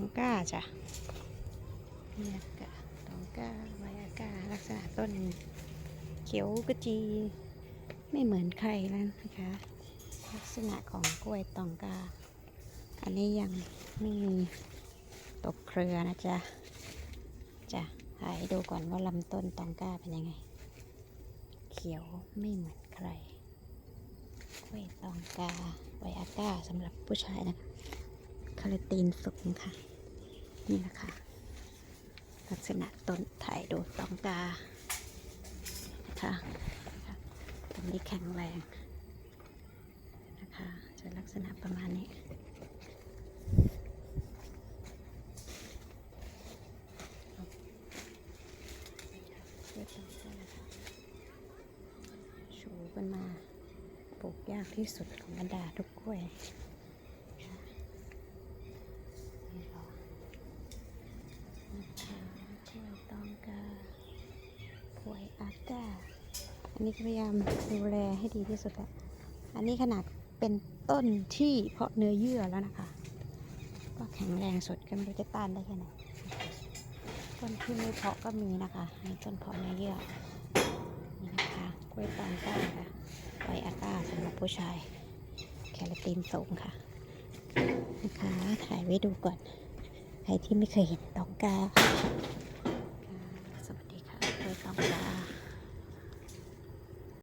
องก้าจ้ะนี่นะกะตองก้าไวอากาลักษณะต้นเขียวกระจี ไม่เหมือนใครแล้วนะคะ ลักษณะของกล้วยตองกา อันนี้ยังไม่มีตกเครือนะจ๊ะจ้ะถ่ายให้ดูก่อนว่าลำต้นตองกาเป็นยังไง เขียวไม่เหมือนใครกล้วยตองกาไวอาก้าสำหรับผู้ชายนะคะคาราตีนสุกนะคะ นี่นะคะ ลักษณะต้นถ่ายโดูตองกานะคะต้นนี้แข็งแรงนะคะจะลักษณะประมาณนี้ชูกันมาปลูกยากที่สุดของบรรดาทุกกล้วยค่ะนี่เหรอนะคะกล้วยตองกากล้า อันนี้พยายามดูแลให้ดีที่สุดแหล้วอันนี้ขนาดเป็นต้นที่เพาะเนื้อเยื่อแล้วนะคะ ก็แข็งแรงสุดก็ไม่รู้จะต้านได้แค่ไหน ต้นที่ไม่เพาะก็มีนะคะอันนี้ต้นเพาะเนื้อเยื่อ นี่นะคะกล้วยตองก้าค่ะไวอาก้าสำหรับผู้ชาย แคลตินสูงค่ะ นะคะ ถ่ายไว้ดูก่อน ใครที่ไม่เคยเห็นตองกาค่ะสวัสดีค่ะกล้วยตองกา